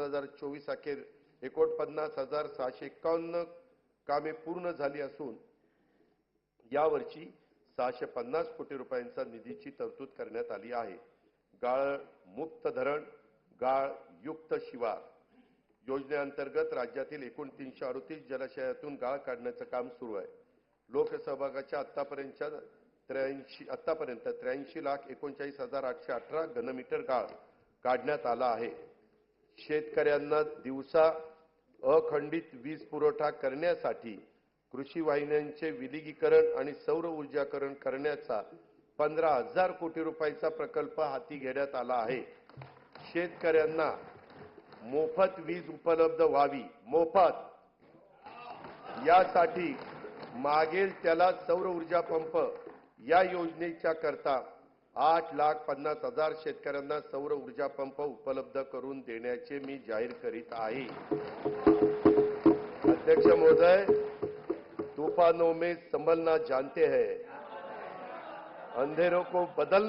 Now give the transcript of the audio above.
हजार चोवीस अखेर एकोणपन्नास हजार सहाशे एकावन्न कामे पूर्ण झाली असून यावर्षी सहाशे पन्नास कोटी रुपयांचा निधीची तरतूद करण्यात आली आहे. गाळ मुक्त धरण गाळ युक्त शिवार योजनेअंतर्गत राज्यातील एकूण तीनशे अडतीस जलाशयातून गाळ काढण्याचं काम सुरू आहे. लोकसहभागाच्या आतापर्यंतच्या त्र्याऐंशी आतापर्यंत त्र्याऐंशी लाख एकोणचाळीस हजार आठशे अठरा घनमीटर गाळ काढण्यात आला आहे. शेतकऱ्यांना दिवसा अखंडित वीज पुरवठा करण्यासाठी कृषी वाहिन्यांचे विलिगीकरण आणि सौर ऊर्जाकरण करण्याचा पंधरा हजार कोटी रुपयाचा प्रकल्प हाती घेण्यात आला आहे. शेतकऱ्यांना मोफत वीज उपलब्ध व्हावी. मोफत. यासाठी मागेल त्याला सौर ऊर्जा पंप या योजनेच्या करता आठ लाख पन्नास हजार शेतकऱ्यांना सौर ऊर्जा पंप उपलब्ध करून देण्याचे मी जाहीर करीत आहे. अध्यक्ष महोदय तूफानों में संभलना जानते हैं। अंधेरों को बदल